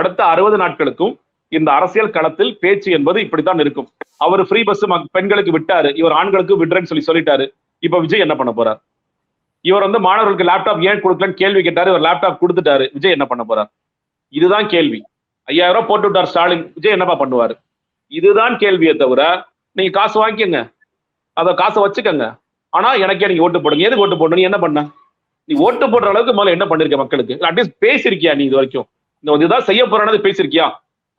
அடுத்த அறுபது நாட்களுக்கும் இந்த அரசியல் களத்தில் பேச்சு என்பது இப்படித்தான் இருக்கும். அவர் ஃப்ரீ பஸ் பெண்களுக்கு விட்டாரு. இவர் ஆண்களுக்கு விடுறேன்னு சொல்லி சொல்லிட்டாரு. இப்ப விஜய் என்ன பண்ண போறார்? இவர் வந்து மாணவர்களுக்கு லேப்டாப் ஏன் கொடுக்கலன்னு கேள்வி கேட்டாரு. இவர் லேப்டாப் கொடுத்துட்டாரு. விஜய் என்ன பண்ண போறார்? இதுதான் கேள்வி. ஐயாயிரம் ரூபாய் போட்டு விட்டார் ஸ்டாலின். விஜய் என்னப்பா பண்ணுவாரு? இதுதான் கேள்வியை தவிர நீங்க காசு வாங்கிக்கங்க. அத காசை வச்சுக்கோங்க. ஆனா எனக்கே நீங்க ஓட்டு போடுங்க. எதுக்கு ஓட்டு போடணும்? என்ன பண்ண? நீ ஓட்டு போடுற அளவுக்கு முதல்ல என்ன பண்ணிருக்க மக்களுக்கு? அட்லீஸ்ட் பேசிருக்கியா நீ இது வரைக்கும்? இந்த இதுதான் செய்ய போறானது பேசிருக்கியா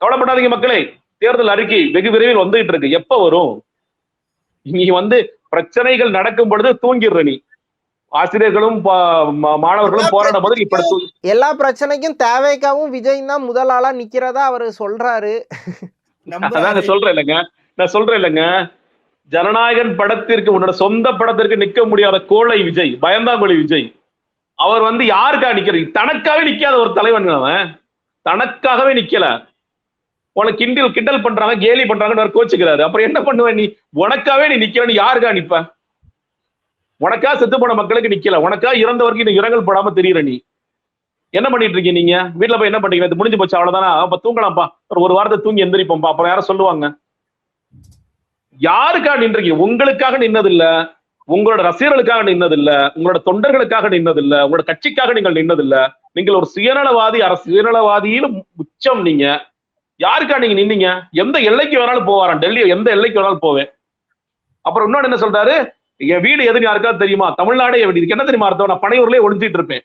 கவலைப்படாதீங்க மக்களே. தேர்தல் அறிக்கை வெகு விரைவில் வந்துகிட்டு இருக்கு. எப்ப வரும்? நீ வந்து பிரச்சனைகள் நடக்கும் பொழுது தூங்கிடுற நீ. ஆசிரியர்களும் பா- மா- மாணவர்களும் போராடும் போது இப்ப எல்லா பிரச்சனைக்கும் தேவைக்காவும் விஜய் தான் முதல் ஆளா நிக்கிறதா அவரு சொல்றாரு. அதாங்க சொல்றேன் இல்லைங்க. நான் சொல்றேன் இல்லைங்க. ஜனநாயகன் படத்திற்கு உன்னோட சொந்த படத்திற்கு நிக்க முடியாத கோழை விஜய் பயந்தாங்குழி விஜய். அவர் வந்து யாருக்காக நிக்கிறது? தனக்காகவே நிக்காத ஒரு தலைவன் அவன். தனக்காகவே நிக்கல. உனக்கு கிண்டல் கிண்டல் பண்றாங்க கேலி பண்றாங்கன்னு கோச்சுக்கிறாரு. அப்புறம் என்ன பண்ணுவ நீ? உனக்காவே நீ நிக்கிறன்னு யாருக்கா நிப்ப? உனக்கா செத்து போன மக்களுக்கு நிக்கல. உனக்கா இறந்தவருக்கு நீ இரங்கல் படாம தெரியற நீ. என்ன பண்ணிட்டு இருக்கீங்க நீங்க? வீட்டுல போய் என்ன பண்றீங்க? இது முடிஞ்சு போச்சு அவ்வளவுதானா? அப்ப தூங்கலாம்ப்பா. ஒரு ஒரு வாரத்தை தூங்கி எந்திரிப்போம்ப்பா. அப்புறம் யாரும் சொல்லுவாங்க. யாருக்காக நின்றீங்க உங்களுக்காக நின்னது இல்ல உங்களோட ரசிகர்களுக்காக நின்னது இல்ல உங்களோட தொண்டர்களுக்காக நின்னது இல்ல உங்களோட கட்சிக்காக நீங்கள் நின்னது நீங்கள் ஒரு சுயநலவாதி அரசு சுயநலவாதியில் உச்சம் நீங்க. யாருக்கா நீங்க நின்னீங்க? எந்த எல்லைக்கு வேணாலும் போவாராம். டெல்லி எந்த எல்லைக்கு வேணாலும் போவேன். அப்புறம் இன்னொன்னு என்ன சொல்றாரு? என் வீடு எதுன்னு யாருக்காவது தெரியுமா? தமிழ்நாடே என் வீடு இதுக்கு என்ன தெரியுமா அர்த்தம்? நான் பனையூர்லயே ஒழிஞ்சிட்டு இருப்பேன்.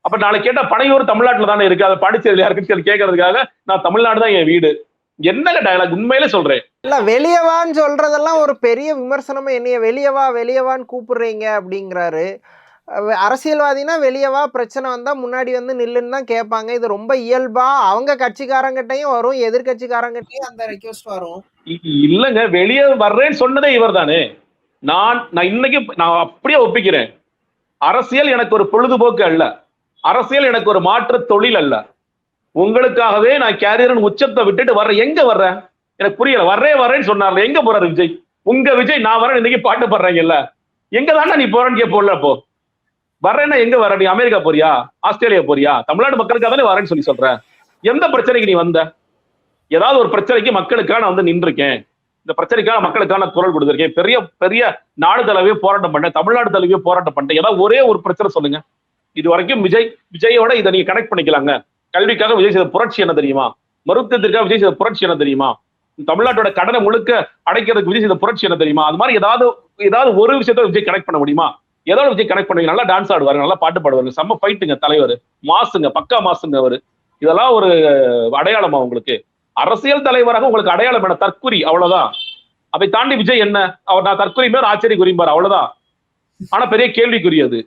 அப்ப நாளை கேட்டா பனையூர் தமிழ்நாட்டுல தானே இருக்கு? அதை பாண்டிச்சேரியில் யாருக்குன்னு சொல்லி கேட்கறதுக்காக நான் தமிழ்நாடு தான் என் வீடு. என்னங்க டயலாக் உண்மையில சொல்றேன். இல்ல வெளியவான்னு சொல்றதெல்லாம் ஒரு பெரிய விமர்சனமா என்னைய வெளியவா வெளியவான்னு கூப்பிடுறீங்க அப்படிங்கிறாரு. அரசியல்வாதினா வெளியவா பிரச்சனை வந்தால் முன்னாடி வந்து நில்லுன்னு தான் கேட்பாங்க. இது ரொம்ப இயல்பா அவங்க கட்சிக்காரங்கிட்டையும் வரும் எதிர்கட்சிக்காரங்கிட்டையும் அந்த ரெக்வஸ்ட் வரும். இல்லைங்க வெளியே வர்றேன்னு சொன்னதே இவர் தானே நான் நான் இன்னைக்கு நான் அப்படியே ஒப்பிக்கிறேன். அரசியல் எனக்கு ஒரு பொழுதுபோக்கு அல்ல. அரசியல் எனக்கு ஒரு மாற்று தொழில் அல்ல. உங்களுக்காகவே நான் கேரியரின் உச்சத்தை விட்டுட்டு வர்றேன். எங்க வர்றேன் எனக்கு புரியல. வர்றே வர்றேன்னு சொன்னார்ல. எங்க போறாரு விஜய்? உங்க விஜய் நான் வரேன் இன்னைக்கு பாட்டு பாடுறீங்கல்ல. எங்க தானே நீ போறேன்னு கேட்போம்ல அப்போ? வர்றேன்னா எங்க வர? நீ அமெரிக்கா போறியா? ஆஸ்திரேலியா போறியா? தமிழ்நாடு மக்களுக்காக தானே வரேன்னு சொல்லி சொல்றேன் எந்த பிரச்சனைக்கு நீ வந்த? ஏதாவது ஒரு பிரச்சனைக்கு மக்களுக்காக நான் வந்து நின்றுருக்கேன். இந்த பிரச்சனைக்காக மக்களுக்காக நான் குரல் கொடுத்துருக்கேன். பெரிய பெரிய நாடு தளவே போராட்டம் பண்ணேன். தமிழ்நாடு தளவே போராட்டம் பண்ணேன் ஏதாவது ஒரே ஒரு பிரச்சனை சொல்லுங்க. இது வரைக்கும் விஜய் விஜயோட இதை நீங்க கனெக்ட் பண்ணிக்கலாங்க. கல்விக்காக விஜய் செய்த புரட்சி என்ன தெரியுமா? மருத்துவத்திற்காக விஜய் செய்த புரட்சி என்ன தெரியுமா? தமிழ்நாட்டோட கடனை முழுக்க அடைக்கிறதுக்கு விஜய் செய்த புரட்சி என்ன தெரியுமா? அது மாதிரி ஏதாவது ஏதாவது ஒரு விஷயத்த விஜய் கனெக்ட் பண்ண முடியுமா? ஏதாவது விஜய் கனெக்ட் பண்ணுவீங்க. நல்லா டான்ஸ் ஆடுவாரு நல்லா பாட்டு பாடுவாரு செம்ம ஃபைட்டுங்க தலைவர். மாசுங்க பக்கா மாசுங்க அவரு. இதெல்லாம் ஒரு அடையாளமா உங்களுக்கு. அரசியல் தலைவராக உங்களுக்கு அடையாளம் என்ன? தற்குறி அவ்வளவுதான். அதை தாண்டி விஜய் என்ன? அவர் நான் தற்குறி மேல ஆச்சரிய குறிம்பார் அவ்வளவுதான். ஆனா பெரிய கேள்விக்குரிய அது.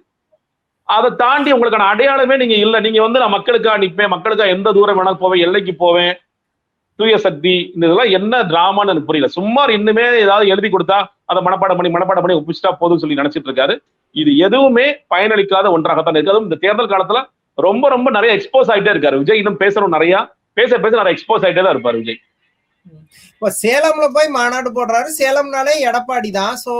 அதை தாண்டி உங்களுக்கான அடையாளமே நீங்க இல்ல. நீங்க வந்து நான் மக்களுக்காக நிப்பேன் மக்களுக்காக எந்த தூரம் வேணாலும் போவேன் எல்லைக்கு போவேன். தூய சக்தி இந்த இதெல்லாம் என்ன டிராமான்னு எனக்கு புரியல. சும்மா இன்னுமே ஏதாவது எழுதி கொடுத்தா அதை மனப்பாடம் பண்ணி மனப்பாடம் பண்ணி ஒப்பிச்சிட்டா போதும்னு சொல்லி நினைச்சிட்டு இருக்காரு. இது எதுவுமே பயனளிக்காத ஒன்றாகத்தான் இருக்கு. அதுவும் இந்த தேர்தல் காலத்துல ரொம்ப ரொம்ப நிறைய எக்ஸ்போஸ் ஆயிட்டே இருக்காரு விஜய். இன்னும் பேசணும் நிறைய. பேச பேச நிறைய எக்ஸ்போஸ் ஆயிட்டே தான் இருப்பாரு விஜய். இப்ப சேலம்ல போய் மாநாடு போடுறாரு. சேலம்னாலே எடப்பாடி தான் சோ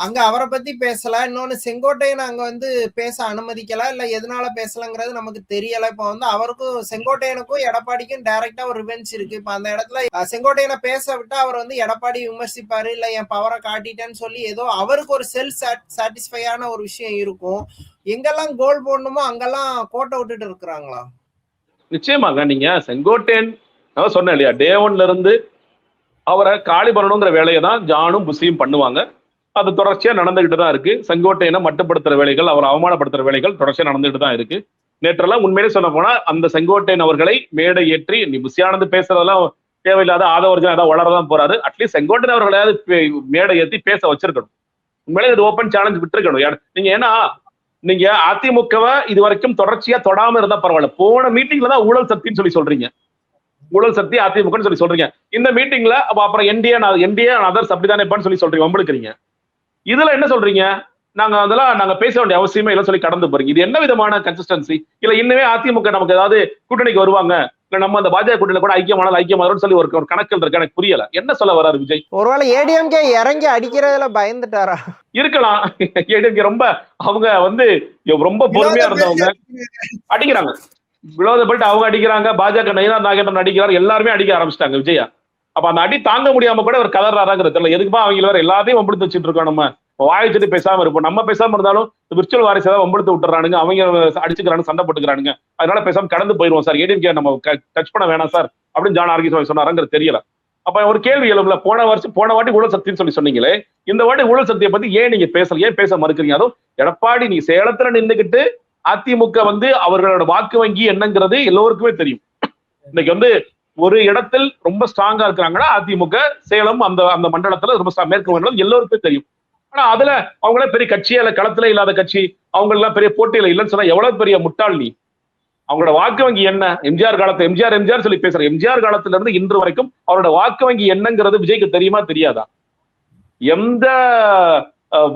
அங்க அவரை பத்தி பேசல. இன்னொன்னு செங்கோட்டையன் அங்க வந்து பேச அனுமதிக்கல. இல்ல எதனால பேசலங்கிறது நமக்கு தெரியல. இப்ப வந்து அவருக்கும் செங்கோட்டையனுக்கும் எடப்பாடிக்கும் டைரக்டா ஒரு ரிவெஞ்ச் இருக்கு. இப்ப அந்த இடத்துல செங்கோட்டையனை பேச விட்டு அவர் வந்து எடப்பாடி விமர்சிப்பாரு. இல்ல என் பவரை காட்டிட்டேன்னு சொல்லி ஏதோ அவருக்கு ஒரு செல்ஃப் சாட்டிஸ்ஃபையான ஒரு விஷயம் இருக்கும். எங்கெல்லாம் கோல் போடணுமோ அங்கெல்லாம் கோட்டை விட்டுட்டு இருக்கிறாங்களா? நிச்சயமாக. நீங்க செங்கோட்டையன் நான் சொன்னேன் இல்லையா டே ஒன்ல இருந்து அவரை காலி பண்ணணுங்கிற வேலையை தான் ஜானும் புசியும் பண்ணுவாங்க. அது தொடர்ச்சியா நடந்துகிட்டு தான் இருக்கு செங்கோட்டையனை மட்டுப்படுத்துற வேலைகள் அவர் அவமானப்படுத்துற வேலைகள் தொடர்ச்சியா நடந்துகிட்டு தான் இருக்கு நேற்றெல்லாம் உண்மையிலே சொல்ல போனா அந்த செங்கோட்டையன் அவர்களை மேடை ஏற்றி நீ புசியானது பேசுறதெல்லாம் தேவையில்லாத ஆதவர்ஜன் ஏதாவது வளரதான் போறாரு அட்லீஸ்ட் செங்கோட்டையன் அவர்களையாவது மேடை ஏற்றி பேச வச்சிருக்கணும் உண்மையிலே இது ஓப்பன் சேலஞ்ச் விட்டுருக்கணும் நீங்க ஏன்னா நீங்க அதிமுகவை இது வரைக்கும் தொடர்ச்சியா தொடாம இருந்தா பரவாயில்ல போன மீட்டிங்ல தான் ஊழல் சக்தின்னு சொல்லி சொல்றீங்க ஊழல் சக்தி அதிமுகன்னு சொல்லி சொல்றீங்க இந்த மீட்டிங்ல அப்ப அப்புறம் என்டிஏ என்டிஏ அதர்ஸ் அப்படிதானேப்பான்னு சொல்லி சொல்றீங்க வம்பிழுக்கிறீங்க இதுல என்ன சொல்றீங்க? நாங்க அதெல்லாம் நாங்க பேச வேண்டிய அவசியமே இல்லை சொல்லி கடந்து போறீங்க. இது என்ன விதமான கன்சிஸ்டன்சி இல்ல இன்னுமே அதிமுக நமக்கு ஏதாவது கூட்டணிக்கு வருவாங்க? இல்ல நம்ம அந்த பாஜக கூட்டணியில கூட ஐக்கியமான ஐக்கியமானு சொல்லி ஒரு கணக்கில் இருக்கு. எனக்கு புரியல. என்ன சொல்ல வராரு விஜய்? ஒருவேளை ஏடிஎம்கே இறங்கி அடிக்கிறதுல பயந்துட்டாரா? இருக்கலாம். எனக்கு ரொம்ப அவங்க வந்து ரொம்ப பொறுமையா இருந்தவங்க. அடிக்கிறாங்க. வினோத போயிட்டு அவங்க அடிக்கிறாங்க. பாஜக நயினார் நாகேந்திரன் அடிக்கிறார். எல்லாருமே அடிக்க ஆரம்பிச்சிட்டாங்க விஜயா. அப்ப அந்த அடி தாங்க முடியாம கூட அவர் கதறாராங்கிறது தெரியல. எதுக்குப்பா அவங்க வேற எல்லாத்தையும் வம்பிடுத்து வச்சுட்டு இருக்கோம் நம்ம? வாயிச்சுட்டு பேசாம இருப்போம். நம்ம பேசாம இருந்தாலும் விர்ச்சுவல் வாரிசு ஏதாவது வம்பிடுத்து விட்டுறானுங்க அவங்க அடிச்சுக்கிறானு சண்டை போட்டுக்கிறானுங்க. அதனால பேசாம கடந்து போயிருவோம் சார். ஏடிஎம்கே நம்ம டச் பண்ண வேணாம் சார் அப்படின்னு ஜான் ஆர்கி சொன்னாருங்கிறது தெரியல. அப்ப ஒரு கேள்வி எழும்பல போன வருஷம் போன வாட்டி ஊழல் சக்தின்னு சொல்லி சொன்னீங்களே இந்த வாட்டி ஊழல் சக்தியை பத்தி ஏன் நீங்க பேசல ஏன் பேச மறுக்கிறீங்க? அதுவும் எடப்பாடி நீ சேலத்துல நின்னுகிட்டு அதிமுக வந்து அவர்களோட வாக்கு வங்கி என்னங்கிறது எல்லோருக்குமே தெரியும். இன்னைக்கு வந்து ஒரு இடத்தில் ரொம்ப ஸ்ட்ராங்கா இருக்கிறாங்கன்னா அதிமுக சேலம் அந்த அந்த மண்டலத்துல ரொம்ப மேற்கு மண்டலம் எல்லோருக்கும் தெரியும். ஆனா அதுல அவங்களே பெரிய கட்சியால களத்துல இல்லாத கட்சி அவங்க எல்லாம் பெரிய போட்டியில இல்லைன்னு சொன்னா எவ்வளவு பெரிய முட்டாள் நீ? அவங்களோட வாக்கு வங்கி என்ன? எம்ஜிஆர் காலத்து எம்ஜிஆர் எம்ஜிஆர் சொல்லி பேசுற எம்ஜிஆர் காலத்துல இருந்து இன்று வரைக்கும் அவரோட வாக்கு வங்கி என்னங்கிறது விஜய்க்கு தெரியுமா தெரியாதா? எந்த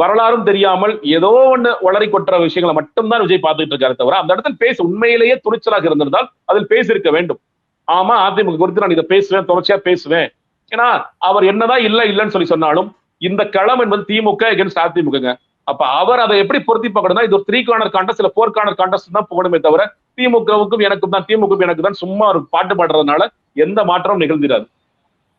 வரலாறும் தெரியாமல் ஏதோ ஒண்ணு வளரி கொட்டுற விஷயங்களை மட்டும்தான் விஜய் பார்த்துட்டு இருக்காரு தவிர அந்த இடத்துல பேச உண்மையிலேயே துணிச்சலாக இருந்திருந்தால் அதில் பேசியிருக்க வேண்டும். ஆமா அதிமுக குறித்து நான் இதை பேசுவேன் தொடர்ச்சியா பேசுவேன். ஏன்னா அவர் என்னதான் இல்ல இல்லைன்னு சொல்லி சொன்னாலும் இந்த களம் என்பது திமுக எகென்ஸ்ட் அதிமுகங்க அப்ப அவர் அதை எப்படி பொருத்தி பார்க்கணும்னா இது ஒரு த்ரீ கார்னர் கான்டெஸ்ட் இல்ல ஃபோர் கார்னர் கான்டெஸ்ட் தான் போகணுமே தவிர திமுகவுக்கும் எனக்கும் தான் திமுக எனக்கு தான் சும்மா ஒரு பாட்டு பாடுறதுனால எந்த மாற்றமும் நிகழ்ந்திராது.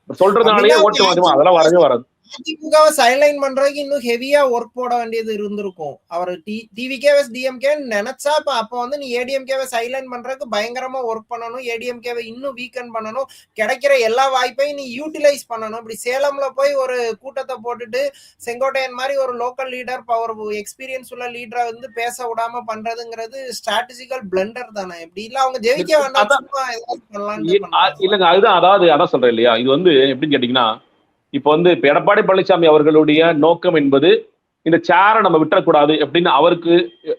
சொல்றதுனாலயே ஓட்டு அதெல்லாம் வரவே வராது. அதிமுகவை சைலைன் பண்றதுக்கு இன்னும் ஹெவியா ஒர்க் போட வேண்டியது இருந்திருக்கும். அவர் டிவிகே டிஎம்கே நினைச்சா இப்ப அப்ப வந்து நீ ஏடிஎம்கேவை சைலைன் பண்றதுக்கு பயங்கரமா ஒர்க் பண்ணணும். ஏடிஎம்கேவை இன்னும் வீக்கன் பண்ணணும். கிடைக்கிற எல்லா வாய்ப்பையும் நீ யூட்டிலைஸ் பண்ணணும். இப்படி சேலம்ல போய் ஒரு கூட்டத்தை போட்டுட்டு செங்கோட்டையன் மாதிரி ஒரு லோக்கல் லீடர் ஒரு எக்ஸ்பீரியன்ஸ் உள்ள லீடரை வந்து பேச விடாம பண்றதுங்கிறது ஸ்ட்ராட்டஜிக்கல் பிளண்டர் தானே. இப்படி இல்ல அவங்க ஜெயிக்க வேண்டாம். இல்லங்க அதுதான் அதாவது அதான் சொல்றேன் இல்லையா? இது வந்து எப்படின்னு கேட்டீங்கன்னா இப்ப வந்து இப்ப எடப்பாடி பழனிசாமி அவர்களுடைய நோக்கம் என்பது இந்த சேரை நம்ம விட்டுறக்கூடாது அப்படின்னு அவருக்கு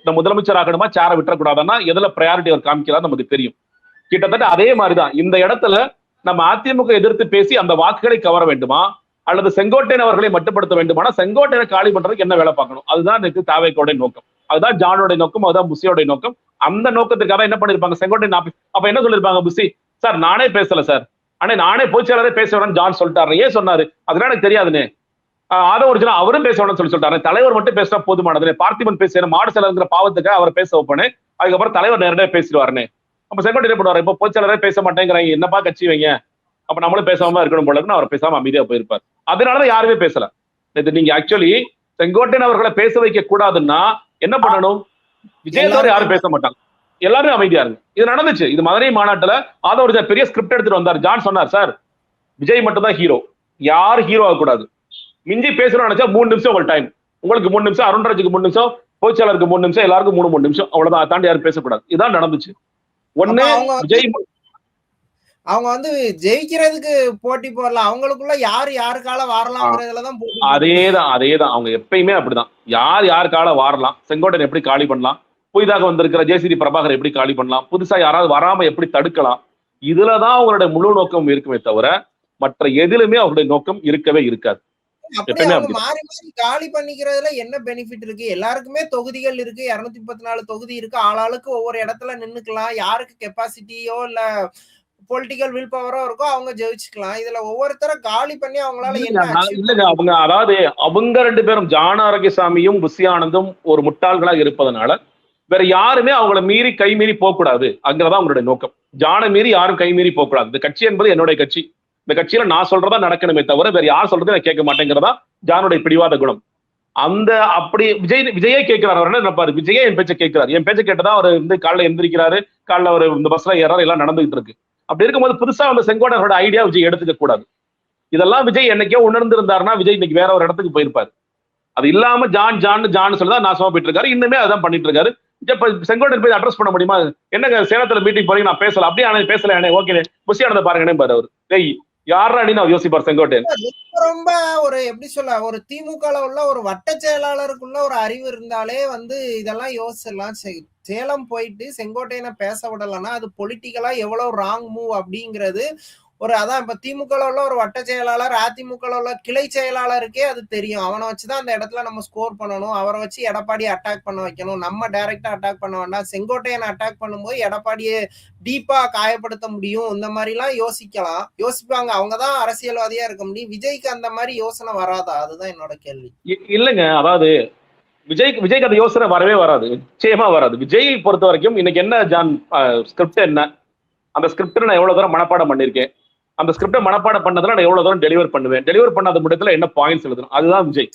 இந்த முதலமைச்சர் ஆகணுமா? சேரை விட்டுறக்கூடாதுன்னா எதுல ப்ரையாரிட்டி அவர் காமிக்கிறார் நமக்கு தெரியும். கிட்டத்தட்ட அதே மாதிரிதான். இந்த இடத்துல நம்ம அதிமுக எதிர்த்து பேசி அந்த வாக்குகளை கவர வேண்டுமா? அல்லது செங்கோட்டையன் அவர்களை மட்டுப்படுத்த வேண்டுமானா? செங்கோட்டையனை காலி பண்றதுக்கு என்ன வேலை பார்க்கணும்? அதுதான் எனக்கு தாவேக்கோடைய நோக்கம். அதுதான் ஜானோட நோக்கம் அதுதான் புஷியோட நோக்கம். அந்த நோக்கத்துக்காக என்ன பண்ணிருப்பாங்க? செங்கோட்டையன் ஆபீஸ் அப்ப என்ன சொல்லிருப்பாங்க புஷி சார் நானே பேசல சார். ஆனா நானே பொதுச்செயலாளரே பேச வேணும்னு ஜான் சொல்லிட்டாரு. ஏன் சொன்னாரு? அதெல்லாம் எனக்கு தெரியாதுன்னு ஆதவ ஒரிஜினா அவரும் பேச வேணும்னு சொல்லி சொல்லிட்டாரு. தலைவர் மட்டும் பேசினா போதுமானது பார்த்திபன் பேசுற மாடு செலவுங்கிற பாவத்துக்காக அவர் பேச வைப்பேன்னு அதுக்கப்புறம் தலைவர் நேரடியாக பேசிடுவாருன்னு அப்ப செங்கோட்டை என்ன பண்ணுவாரு? இப்போ பொதுச்செயலரே பேச மாட்டேங்கிறாங்க. என்னப்பா கட்சி வைங்க அப்ப நம்மளும் பேசாம இருக்கணும் போல அவர் பேசாம அமைதியா போயிருப்பார். அதனாலதான் யாருமே பேசல. இது நீங்க ஆக்சுவலி செங்கோட்டையன் அவர்களை பேச வைக்க கூடாதுன்னா என்ன பண்ணணும்? விஜய் யாரும் பேச மாட்டாங்க. எல்லாரும் அமைதியா இருங்க. இது நடந்துச்சு. இது மதுரை மாநாட்டுல ஆதவ பெரிய ஸ்கிரிப்ட் எடுத்துட்டு வந்தார். ஜான் சொன்னார் சார் விஜய் மட்டும் தான் ஹீரோ யார் ஹீரோ ஆகக்கூடாது. மிஞ்சி பேசணும்னு நினைச்சா மூணு நிமிஷம் உங்களுக்கு டைம் உங்களுக்கு மூணு நிமிஷம் அருண்ராஜுக்கு மூணு நிமிஷம் பொதுச்செயலருக்கு மூணு நிமிஷம் எல்லாருக்கும் மூணு மூணு நிமிஷம். அவ்வளவுதான். தாண்டி யாரும் பேசக்கூடாது. இதான் நடந்துச்சு. ஒண்ணு விஜய் அவங்க வந்து ஜெயிக்கிறதுக்கு போட்டி போடலாம் அவங்களுக்குள்ள யாரு யாருக்கால போடணும். அதேதான் அதேதான். அவங்க எப்பயுமே அப்படிதான். யார் யாருக்கால வாரலாம்? செங்கோட்டையன் எப்படி காலி பண்ணலாம்? புதிதாக வந்திருக்கிற ஜேசிடி பிரபாகர் எப்படி காலி பண்ணலாம்? புதுசா யாராவது வராம எப்படி தடுக்கலாம்? இதுலதான் அவங்களுடைய முழு நோக்கம் இருக்குமே தவிர மற்ற எதிலுமே அவருடைய நோக்கம் இருக்கவே இருக்காது. மாறி மாறி காலி பண்ணிக்கிறதுல என்ன பெனிஃபிட் இருக்கு? எல்லாருக்குமே தொகுதிகள் இருக்கு. இருநூத்தி முப்பத்தி நாலு தொகுதி இருக்கு. ஆளாளுக்கு ஒவ்வொரு இடத்துல நின்னுக்கலாம். யாருக்கு கெப்பாசிட்டியோ இல்ல பொலிட்டிக்கல் வில் பவரோ இருக்கோ அவங்க ஜெயிச்சுக்கலாம். இதுல ஒவ்வொருத்தரை காலி பண்ணி அவங்களால இல்லைங்க, அவங்க அதாவது அவங்க ரெண்டு பேரும் ஜான ஆரோக்கியசாமியும் புஷி ஆனந்தும் ஒரு முட்டாள்களாக இருப்பதனால வேற யாருமே அவங்கள மீறி கை மீறி போகக்கூடாது. அங்கதான் அவங்களுடைய நோக்கம். ஜான மீறி யாரும் கை மீறி போகக்கூடாது. இந்த கட்சி என்பது என்னுடைய கட்சி. இந்த கட்சியில நான் சொல்றதா நடக்கணுமே தவிர வேற யார் சொல்றதை நான் கேட்க மாட்டேங்கிறதா ஜானுடைய பிடிவாத குணம். அந்த அப்படி விஜய் விஜயே கேட்கிறார். அவர் என்ன நினைப்பாரு? விஜயே என் பேச்சை கேட்கிறார். என் பேச்சை கேட்டதா அவர் வந்து காலைல எந்திரிக்கிறாரு. காலைல அவர் இந்த பஸ்ல ஏறாரு. எல்லாம் நடந்துகிட்டு இருக்கு. அப்படி இருக்கும்போது புதுசா அந்த செங்கோடரோட ஐடியா விஜய் எடுத்துக்க கூடாது. இதெல்லாம் விஜய் என்னைக்கோ உணர்ந்திருந்தாருன்னா விஜய் இன்னைக்கு வேற ஒரு இடத்துக்கு போயிருப்பாரு. அது இல்லாம ஜான் ஜான் ஜான் சொல்லி தான் நாசமா போயிட்டு இருக்காரு. இன்னுமே அதான் பண்ணிட்டு இருக்காரு. இப்ப செங்கோட்டையன் போய் அட்ரஸ் பண்ண முடியுமா? என்னங்க சேலத்துல மீட்டிங் போறீங்க நான் பேசல. அப்படியே ஆனா பேசல ஆனே ஓகே புஷியானதை பாருங்கன்னு பாரு அவர். டேய் யாரா நீ? நான் யோசிப்பார் செங்கோட்டையன். ரொம்ப ஒரு எப்படி சொல்ல ஒரு திமுக உள்ள ஒரு வட்ட செயலாளருக்குள்ள ஒரு அறிவு இருந்தாலே வந்து இதெல்லாம் யோசிச்சிடலாம். சேலம் போயிட்டு செங்கோட்டையனை பேச விடலன்னா அது பொலிட்டிக்கலா எவ்வளவு ராங் மூவ் அப்படிங்கிறது ஒரு அதான் இப்ப திமுக உள்ள ஒரு வட்ட செயலாளர் அதிமுக உள்ள கிளை செயலாளருக்கே அது தெரியும். அவனை வச்சுதான் அந்த இடத்துல நம்ம ஸ்கோர் பண்ணணும். அவரை வச்சு எடப்பாடியை அட்டாக் பண்ண வைக்கணும். நம்ம டைரக்டா அட்டாக் பண்ண வேண்டாம். செங்கோட்டையனை அட்டாக் பண்ணும்போது எடப்பாடியை டீப்பா காயப்படுத்த முடியும். இந்த மாதிரி எல்லாம் யோசிக்கலாம். யோசிப்பாங்க. அவங்கதான் அரசியல்வாதியா இருக்க முடியும். விஜய்க்கு அந்த மாதிரி யோசனை வராதா? அதுதான் என்னோட கேள்வி. இ- இல்லைங்க. அதாவது விஜய்க்கு விஜய்க்கு அந்த யோசனை வரவே வராது. நிச்சயமா வராது. விஜய் பொறுத்த வரைக்கும் இன்னைக்கு என்ன ஜான் ஸ்கிரிப்ட் என்ன? அந்த ஸ்கிரிப்ட் நான் எவ்வளவு தூரம் மனப்பாடம் பண்ணிருக்கேன் அந்த ஸ்கிரிப்டை மனப்பாடம் பண்ணதுல நான் எவ்வளவு தூரம் டெலிவர் பண்ணுவேன்? டெலிவர் பண்ணாத முடியத்துல என்ன பாயிண்ட்ஸ் எழுதணும்? அதுதான் விஜய்.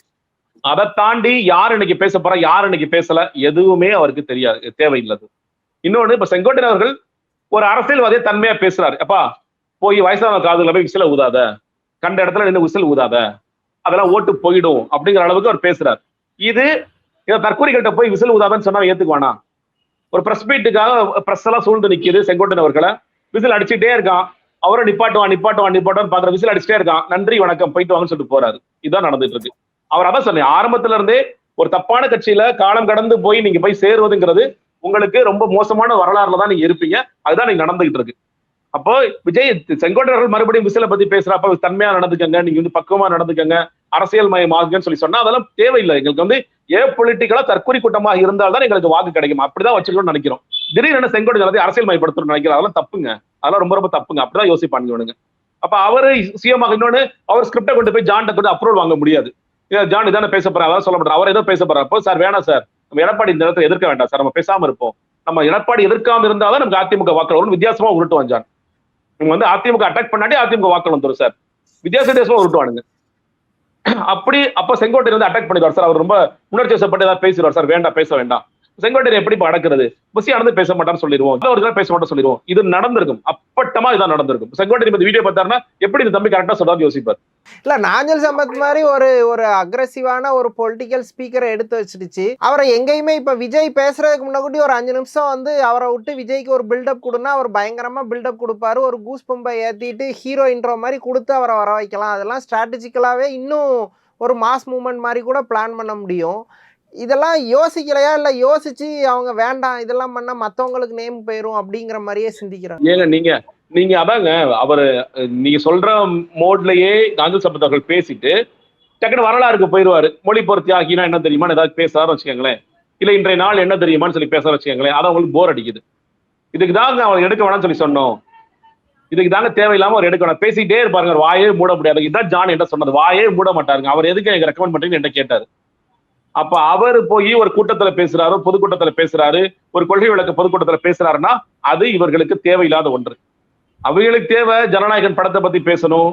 அதை தாண்டி யார் இன்னைக்கு பேச போறா யார் இன்னைக்கு பேசல எதுவுமே அவருக்கு தெரியாது தேவையில்லது. இன்னொன்னு இப்ப செங்கோட்டையன் அவர்கள் ஒரு அரசியல்வாதியை தன்மையா பேசுறாரு. அப்பா போய் வயசான காதுல போய் விசில ஊதாத. கண்ட இடத்துல நின்று விசில் ஊதாத. அதெல்லாம் ஓட்டு போயிடும் அப்படிங்கிற அளவுக்கு அவர் பேசுறாரு. இது இதை தற்கொலைகள்கிட்ட போய் விசில் ஊதாதன்னு சொன்னா ஏத்துக்குவானா? ஒரு பிரஸ் மீட்டுக்காக பிரஸ் எல்லாம் சூழ்ந்து நிக்குது செங்கோட்டையன் அவர்களை. விசில் அடிச்சுட்டே இருக்கான். அவரை நிப்பாட்டுவான் நிப்பாட்டுவான் நிப்பாட்டுவான் பாக்குற விசில் அடிச்சுட்டே இருக்கான். நன்றி வணக்கம் போயிட்டு வாங்கன்னு சொல்லிட்டு போறாரு. இதுதான் நடந்துட்டு இருக்கு. அவர் அதான் சொன்னேன் ஆரம்பத்துல இருந்தே ஒரு தப்பான கட்சியில காலம் கடந்து போய் நீங்க போய் சேருவதுங்கிறது உங்களுக்கு ரொம்ப மோசமான வரலாறுல தான் நீங்க இருப்பீங்க. அதுதான் நீங்க நடந்துகிட்டு இருக்கு. அப்போ விஜய் செங்கோட்டையர்கள் மறுபடியும் விசில பத்தி பேசுறப்ப தன்மையா நடந்துக்கங்க நீங்க வந்து பக்குவமா நடந்துக்கங்க அரசியல் மயமாகுங்கன்னு சொல்லி சொன்னா அதெல்லாம் தேவையில்லை. எங்களுக்கு வந்து ஏ பொலிட்டிக்கலா தற்கொலை கூட்டமாக இருந்தால்தான் எங்களுக்கு வாக்கு கிடைக்கும். அப்படிதான் வச்சுக்கணும்னு நினைக்கிறோம். திடீர்னு செங்கோட்டை அரசியல் மயப்படுத்தணும்னு நினைக்கிறோம் அதெல்லாம் தப்புங்க. அதெல்லாம் ரொம்ப ரொம்ப தப்புங்க. அப்படிதான் யோசிப்பாங்க அப்ப அவரு சுயமாக இன்னொன்னு அவர் ஸ்கிரிப்டை கொண்டு போய் ஜான்ட்ட கொண்டு அப்ரூவல் வாங்க முடியாது. ஜான் இதானே பேச போறாரு. அதான் சொல்ல மாட்டார். அவர் ஏதோ பேச போறாரு. அப்போ சார் வேணாம் சார். நம்ம எடப்பாடி இந்த இடத்துல எதிர்க்க வேண்டாம் சார். நம்ம பேசாம இருப்போம். நம்ம எடப்பாடி எதிர்க்காம இருந்தாதான் நமக்கு அதிமுக வாக்கள் வித்தியாசமா உருட்டுவான் ஜான் இவங்க வந்து அதிமுக அட்டாக் பண்ணாட்டி அதிமுக வாக்கள் வந்துரும் சார் வித்தியாச வித்தியாசமா உருட்டுவானுங்க. அப்படி அப்ப செங்கோட்டை வந்து அட்டாக் பண்ணிடுவார் சார் அவர் ரொம்ப உணர்ச்சி வசப்பட்டு ஏதாவது பேசிடுவார் சார் வேண்டாம் பேச வேண்டாம். செங்கோட்டையர் எப்படி இப்ப அடக்குறது? புசி பேச மாட்டான்னு சொல்லிடுவோம் ஒரு பேச மாட்டோம் சொல்லிடுவோம் இது நடந்திருக்கும். அப்பட்டமா இதான் நடந்திருக்கும். செங்கோட்டையர் இந்த வீடியோ பார்த்தாருன்னா எப்படி இந்த தம்பி கரெக்டா சொல்றாரு யோசிப்பார்? இல்ல நாஞ்சல் சம்பத் மாதிரி ஒரு ஒரு அக்ரஸிவான ஒரு பொலிட்டிக்கல் ஸ்பீக்கரை எடுத்து வச்சிடுச்சு. அவரை எங்கேயுமே இப்ப விஜய் பேசுறதுக்கு முன்னாடி ஒரு அஞ்சு நிமிஷம் வந்து அவரை விட்டு விஜய்க்கு ஒரு பில்டப் கொடுனா அவர் பயங்கரமா பில்டப் கொடுப்பாரு. ஒரு கூஸ் பம்பை ஏத்திட்டு ஹீரோ இன்ட்ரோ மாதிரி கொடுத்து அவரை வர வைக்கலாம். அதெல்லாம் ஸ்ட்ராட்டஜிக்கலாவே இன்னும் ஒரு மாஸ் மூமெண்ட் மாதிரி கூட பிளான் பண்ண முடியும். இதெல்லாம் யோசிக்கலையா? இல்ல யோசிச்சு அவங்க வேண்டாம் இதெல்லாம் பண்ணா மத்தவங்களுக்கு நேம் போயிரும் அப்படிங்கிற மாதிரியே சிந்திக்கிறாங்க. ஏங்க நீங்க நீங்க அதாங்க அவரு நீங்க சொல்ற மோட்லயே காந்தி சம்பத் அவர்கள் பேசிட்டு டக்குனு வரலாறுக்கு போயிருவாரு. மொழி பொறுத்தி ஆகினா என்ன தெரியுமான்னு ஏதாவது பேசுறாரு வச்சுக்கோங்களேன். இல்ல இன்றைய நாள் என்ன தெரியுமான்னு சொல்லி பேசுற வச்சுக்கோங்களேன். அது அவங்களுக்கு போர் அடிக்குது. இதுக்கு தாங்க அவர் எடுக்க வேணாம்னு சொல்லி சொன்னோம். இதுக்கு தாங்க தேவையில்லாம அவர் எடுக்க வேணாம். பேசிட்டே இருப்பாருங்க வாயே மூட முடியாது. இதுதான் ஜான் என்ன சொன்னது? வாயே மூட மாட்டாருங்க. அவர் எதுக்கு எனக்கு ரெக்கமெண்ட் பண்றீங்கன்னு என்ன கேட்டாரு. அப்ப அவர் போய் ஒரு கூட்டத்துல பேசுறாரு பொதுக்கூட்டத்துல பேசுறாரு ஒரு கொள்கை விளக்க பொதுக்கூட்டத்துல பேசுறாருன்னா அது இவர்களுக்கு தேவையில்லாத ஒன்று. அவங்களுக்கு தேவை ஜனநாயகன் படத்தை பத்தி பேசணும்.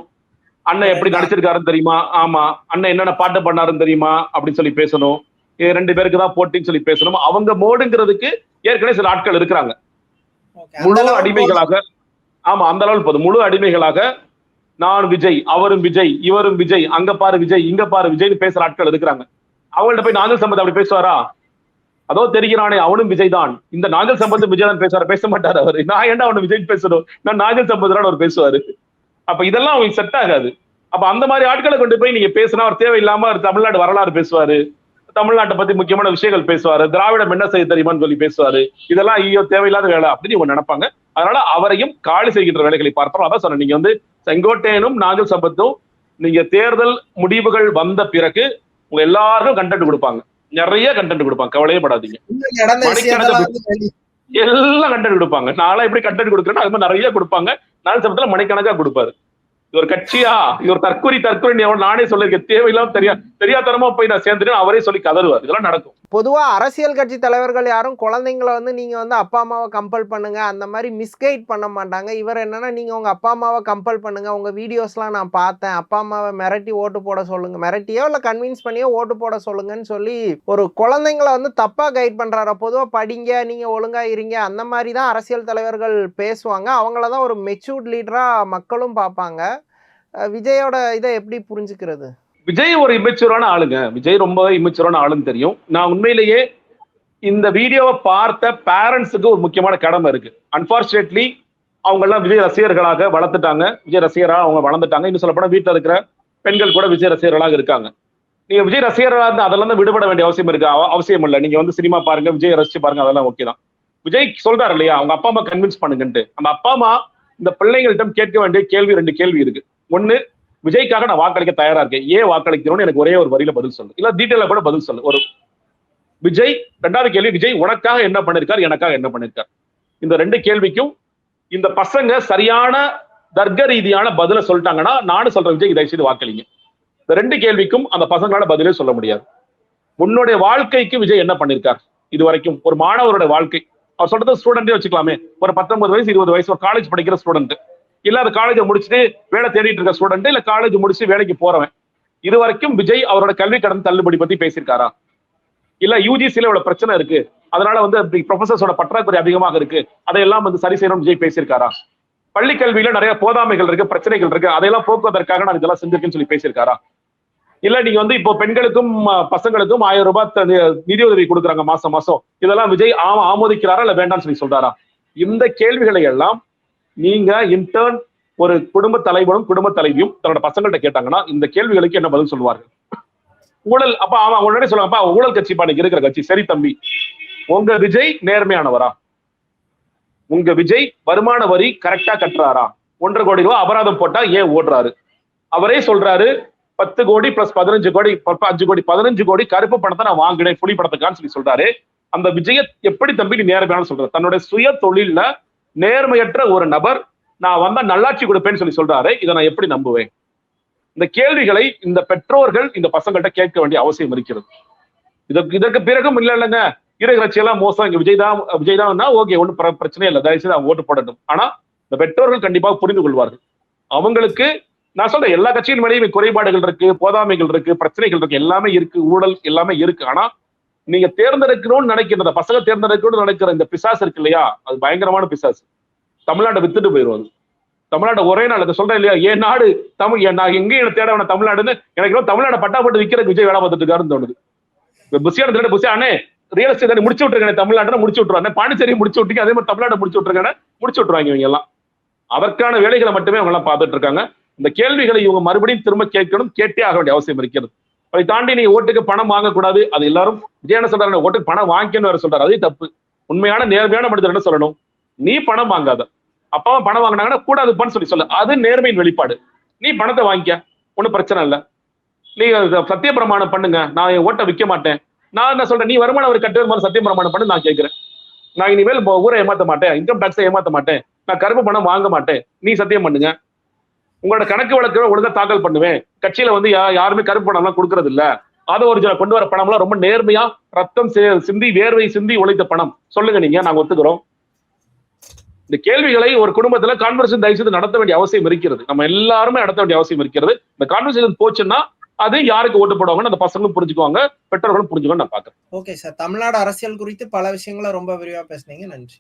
அண்ணன் எப்படி நடிச்சிருக்காருன்னு தெரியுமா? ஆமா. அண்ணன் என்னென்ன பாட்டு பண்ணாருன்னு தெரியுமா? அப்படின்னு சொல்லி பேசணும். ரெண்டு பேருக்கு தான் போட்டின்னு சொல்லி பேசணும். அவங்க மோடுங்கிறதுக்கு ஏற்கனவே சில ஆட்கள் இருக்கிறாங்க. முழு அடிமைகளாக ஆமா அந்த அளவில் போதும். முழு அடிமைகளாக நான் விஜய் அவரும் விஜய் இவரும் விஜய் அங்க பாரு விஜய் இங்க பாரு விஜய்னு பேசுற ஆட்கள் இருக்கிறாங்க. அவங்கள்ட்ட போய் நாங்கள் சம்பத் அப்படி பேசுவாரா? அதோ தெரிகிறானே அவனும் விஜய் தான் இந்த நாகல் சம்பந்தம் விஜய் தான் பேசுவாரு? பேச மாட்டாரு அவரு? நான் ஏன்டா அவனை விஜய் பேசணும்? நான் நாகல் சம்பந்தரான் அவர் பேசுவாரு. அப்ப இதெல்லாம் அவங்களுக்கு செட் ஆகாது. அப்ப அந்த மாதிரி ஆட்களை கொண்டு போய் நீங்க பேசினா அவர் தேவையில்லாம அவர் தமிழ்நாடு வரலாறு பேசுவாரு. தமிழ்நாட்டை பத்தி முக்கியமான விஷயங்கள் பேசுவாரு. திராவிடம் என்ன செய்ய தெரியுமான்னு சொல்லி பேசுவாரு. இதெல்லாம் ஐயோ தேவையில்லாத வேலை அப்படின்னு இவங்க நினைப்பாங்க. அதனால அவரையும் காலி செய்கின்ற வேலைகளை பார்ப்போம். அதான் சொன்னேன். நீங்க வந்து செங்கோட்டையனும் நாகல் சம்பத்தும் நீங்க தேர்தல் முடிவுகள் வந்த பிறகு உங்க எல்லாருக்கும் கண்டென்ட் கொடுப்பாங்க. நிறைய கண்டென்ட் கொடுப்பாங்க. கவலையே படாதீங்க. எல்லாம் கண்டென்ட் கொடுப்பாங்க. நாளா எப்படி கண்டென்ட் கொடுக்குறேன்னா அது மாதிரி நிறைய கொடுப்பாங்க. நாலு சமயத்துல மணிக்கணக்கா கொடுப்பாரு. இவர் ஒரு கட்சியா? இவர் தற்கொலை தற்கொலை நானே சொல்லிருக்கேன் தேவையில்லாம தெரியா தெரியாதனமா போய் நான் சேர்ந்துட்டேன் அவரே சொல்லி கதறுவார். இதெல்லாம் நடக்கும். பொதுவா அரசியல் கட்சி தலைவர்கள் யாரும் குழந்தைங்கள வந்து நீங்க வந்து அப்பா அம்மாவை கம்பல் பண்ணுங்க அந்த மாதிரி மிஸ்கைட் பண்ண மாட்டாங்க. இவர் என்னன்னா நீங்க உங்க அப்பா அம்மாவை கம்பல் பண்ணுங்க. உங்க வீடியோஸ்லாம் நான் பார்த்தேன். அப்பா அம்மாவை மிரட்டி ஓட்டு போட சொல்லுங்க. மிரட்டியோ இல்ல கன்வின்ஸ் பண்ணியோ ஓட்டு போட சொல்லுங்கன்னு சொல்லி ஒரு குழந்தைங்கள வந்து தப்பா கைட் பண்றாரு? பொதுவா படிங்க நீங்க ஒழுங்கா இருங்க. அந்த மாதிரி தான் அரசியல் தலைவர்கள் பேசுவாங்க. அவங்கள தான் ஒரு மெச்சூர்ட் லீடரா மக்களும் பார்ப்பாங்க. விஜயோட இதை எப்படி புரிஞ்சுக்கிறது? விஜய் ஒரு இமெச்சூரான ஆளுங்க. விஜய் ரொம்ப இமெச்சூரான ஆளுன்னு தெரியும். நான் உண்மையிலேயே இந்த வீடியோவை பார்த்த பேரண்ட்ஸுக்கு ஒரு முக்கியமான கடமை இருக்கு. அன்பார்ச்சுனேட்லி அவங்க எல்லாம் விஜய் ரசிகர்களாக வளர்த்துட்டாங்க. விஜய் ரசிகராக அவங்க வளர்ந்துட்டாங்க. இன்னும் சொல்லப்போனால் வீட்டில் இருக்கிற பெண்கள் கூட விஜய் ரசிகர்களாக இருக்காங்க. நீங்க விஜய் ரசிகர்களாக இருந்து அதெல்லாம் தான் விடுபட வேண்டிய அவசியம் இருக்கு. அவ- அவசியம் இல்லை. நீங்க வந்து சினிமா பாருங்க விஜய் ரசிச்சு பாருங்க அதெல்லாம் ஓகே தான். விஜய் சொல்றாரு இல்லையா? அவங்க அப்பா அம்மா கன்வின்ஸ் பண்ணுங்கன்ட்டு. அந்த அப்பா அம்மா இந்த பிள்ளைங்கள்ட்ட கேட்க வேண்டிய கேள்வி ரெண்டு கேள்வி இருக்கு. ஒண்ணு விஜய்க்காக நான் வாக்களிக்க தயாரா இருக்கேன். ஏன் வாக்களிக்கணும்னு எனக்கு ஒரே ஒரு வரியில பதில் சொல்லு. இல்ல டீட்டெயில கூட பதில் சொல்லு. ஒரு விஜய் ரெண்டாவது கேள்வி விஜய் உனக்காக என்ன பண்ணிருக்காரு எனக்காக என்ன பண்ணிருக்காரு? இந்த ரெண்டு கேள்விக்கும் இந்த பசங்க சரியான தர்க்க ரீதியான பதில சொல்லிட்டாங்கன்னா நானும் சொல்ற விஜய் இதை செய்து வாக்களிங்க. இந்த ரெண்டு கேள்விக்கும் அந்த பசங்களால பதிலே சொல்ல முடியாது. உன்னுடைய வாழ்க்கைக்கு விஜய் என்ன பண்ணிருக்கார்? இது வரைக்கும் ஒரு மாணவருடைய வாழ்க்கை. அவர் சொல்றது ஸ்டூடெண்டே வச்சுக்கலாமே. ஒரு பத்தொன்பது வயசு இருபது வயசு ஒரு காலேஜ் படிக்கிற ஸ்டூடெண்ட் இல்ல அது காலேஜை முடிச்சுட்டு வேலை தேடிட்டு இருக்க ஸ்டூடெண்ட் இல்ல காலேஜ் முடிச்சு வேலைக்கு போறவன். இது வரைக்கும் விஜய் அவரோட கல்வி கடன் தள்ளுபடி பத்தி பேசியிருக்காரா? இல்ல யூஜிசியில இவ்வளவு பிரச்சனை இருக்கு. அதனால வந்து ப்ரொஃபசர்ஸோட பற்றாக்குறை அதிகமாக இருக்கு. அதையெல்லாம் வந்து சரி செய்யணும் விஜய் பேசியிருக்காரா? பள்ளி கல்வியில நிறைய போதாமைகள் இருக்கு பிரச்சனைகள் இருக்கு. அதையெல்லாம் போக்குவதற்காக நான் இதெல்லாம் செஞ்சிருக்கேன்னு சொல்லி பேசியிருக்காரா? இல்ல நீங்க வந்து இப்போ பெண்களுக்கும் பசங்களுக்கும் ஆயிரம் ரூபாய் நிதியுதவி நிதி உதவி கொடுக்குறாங்க மாசம் மாசம். இதெல்லாம் விஜய் ஆம ஆமோதிக்கிறாரா இல்ல வேண்டாம்னு சொல்லி சொல்றாரா? இந்த கேள்விகளை எல்லாம் நீங்க இன்டர்ன் ஒரு குடும்ப தலைவனும் குடும்ப தலைவியும் தன்னோட பசங்கள்ட்ட கேட்டாங்கன்னா இந்த கேள்விகளுக்கு என்ன பதில் சொல்லுவார்கள்? ஊழல் அப்ப அவன் உடனே சொல்லுவாங்க அப்பா ஊழல் கட்சி இன்னைக்கு இருக்கிற கட்சி. சரி தம்பி. உங்க விஜய் நேர்மையானவரா? உங்க விஜய் வருமான வரி கரெக்டா கட்டுறாரா? ஒன்றரை கோடி ரூபாய் அபராதம் போட்டா ஏன் ஓடுறாரு? அவரே சொல்றாரு பத்து கோடி பிளஸ் பதினஞ்சு கோடி ப- அஞ்சு கோடி பதினஞ்சு கோடி கருப்பு பணத்தை நான் வாங்கினேன் புலி படத்துக்கான்னு சொல்லி சொல்றாரு. அந்த விஜய எப்படி தம்பி நீ நேர்மையான சொல்ற? தன்னுடைய சுய தொழில்ல நேர்மையற்ற ஒரு நபர் நான் வந்தா நல்லாட்சி கொடுப்பேன்னு சொல்லி சொல்றாரு இதை நான் எப்படி நம்புவேன்? இந்த கேள்விகளை இந்த பெற்றோர்கள் இந்த பசங்கள்கிட்ட கேட்க வேண்டிய அவசியம் இருக்கிறது. இதற்கு இதற்கு பிறகும் இல்ல இல்லைங்க இருக்கிற எல்லாம் மோசம். இங்க விஜய் தான் விஜய் தான் ஓகே ஒன்றும் பிரச்சனை இல்லை. தயவுசெய்து அவங்க ஓட்டு போடட்டும். ஆனா இந்த பெற்றோர்கள் கண்டிப்பாக புரிந்து கொள்வார்கள். அவங்களுக்கு நான் சொல்றேன் எல்லா கட்சியின் மேலேயும் குறைபாடுகள் இருக்கு போதாமைகள் இருக்கு பிரச்சனைகள் இருக்கு எல்லாமே இருக்கு ஊழல் எல்லாமே இருக்கு. ஆனா நீங்க தேர்ந்தெடுக்கணும்னு நினைக்கிற இந்த பசங்க தேர்ந்தெடுக்கணும்னு நினைக்கிற இந்த பிசாசு இருக்கு இல்லையா? அது பயங்கரமான பிசாசு. தமிழ்நாட்டை வித்துட்டு போயிடும் அது தமிழ்நாட்டை ஒரே நாள் அதை சொல்றேன் இல்லையா? என் நாடு தமிழ் என் நான் எங்கேயும் என்ன தேட வேணாம் தமிழ்நாடுன்னு எனக்கு தமிழ்நாடு பட்டா போட்டு விற்கிறதுக்கு விஜய் வேலை பார்த்துட்டு இருக்காருன்னு தோணுது. புசியான திருட புசியா அண்ணே ரியல் எஸ்டேட் முடிச்சு விட்டுருக்கேன் தமிழ்நாட்டை முடிச்சு விட்டுருவாங்க பாண்டிச்சேரி முடிச்சு விட்டீங்க அதே மாதிரி தமிழ்நாடு முடிச்சு விட்டுருக்கேன் முடிச்சு விட்டுருவாங்க இவங்க எல்லாம். அதற்கான வேலைகளை மட்டுமே அவங்க எல்லாம் பார்த்துட்டு இருக்காங்க. இந்த கேள்விகளை இவங்க மறுபடியும் திரும்ப கேட்கணும் கேட்டே ஆக வேண்டிய அவசியம் இருக்கிறது. அதை தாண்டி நீ ஓட்டுக்கு பணம் வாங்கக்கூடாது. அது எல்லாரும் விஜய் என்ன சொல்றாரு ஓட்டுக்கு பணம் வாங்கிக்கணும் வேற சொல்றாரு. அதே தப்பு. உண்மையான நேர்மையான மனிதர் என்ன சொல்லணும்? நீ பணம் வாங்காத. அப்பாவும் பணம் வாங்கினாங்கன்னா கூடாதுப்பான்னு சொல்லி சொல்லு. அது நேர்மையின் வெளிப்பாடு. நீ பணத்தை வாங்கிக்க. ஒன்றும் பிரச்சனை இல்லை. நீ சத்திய பிரமாணம் பண்ணுங்க. நான் என் ஓட்டை விற்க மாட்டேன். நான் என்ன சொல்றேன்? நீ வருமானம் ஒரு கட்டுறது மாதிரி சத்திய பிரமாணம் பண்ணு நான் கேட்கிறேன் நான் இனிமேல் ஊரை ஏமாத்த மாட்டேன். இன்கம் டாக்ஸை ஏமாத்த மாட்டேன். நான் கருப்பு பணம் வாங்க மாட்டேன். நீ சத்தியம் பண்ணுங்க. உங்களோட கணக்கு வழக்கு ஒழுங்கா தாக்கல் பண்ணுவேன். கட்சியில வந்து யா- யாருமே கருப்பு பணம்லாம் கொடுக்கறது இல்ல. அதை ஒரு கொண்டு வர பணம்லாம் ரொம்ப நேர்மையா ரத்தம் சிந்தி வேர்வை சிந்தி உழைத்த பணம். சொல்லுங்க நீங்க நாங்க ஒத்துக்கிறோம். இந்த கேள்விகளை ஒரு குடும்பத்துல கான்வர்சேஷன் தயவுசெய்து நடத்த வேண்டிய அவசியம் இருக்கிறது. நம்ம எல்லாருமே நடத்த வேண்டிய அவசியம் இருக்கிறது. இந்த கான்வர்சேஷன் போச்சுன்னா அது யாருக்கு ஓட்டு போடுவாங்கன்னு அந்த பசங்களும் புரிஞ்சுக்குவாங்க பெற்றோர்களும் புரிஞ்சுக்கோன்னு நான் பாக்குறேன் ஓகே சார். தமிழ்நாடு அரசியல் குறித்து பல விஷயங்களை ரொம்ப விரிவா பேசுனீங்க. நன்றி.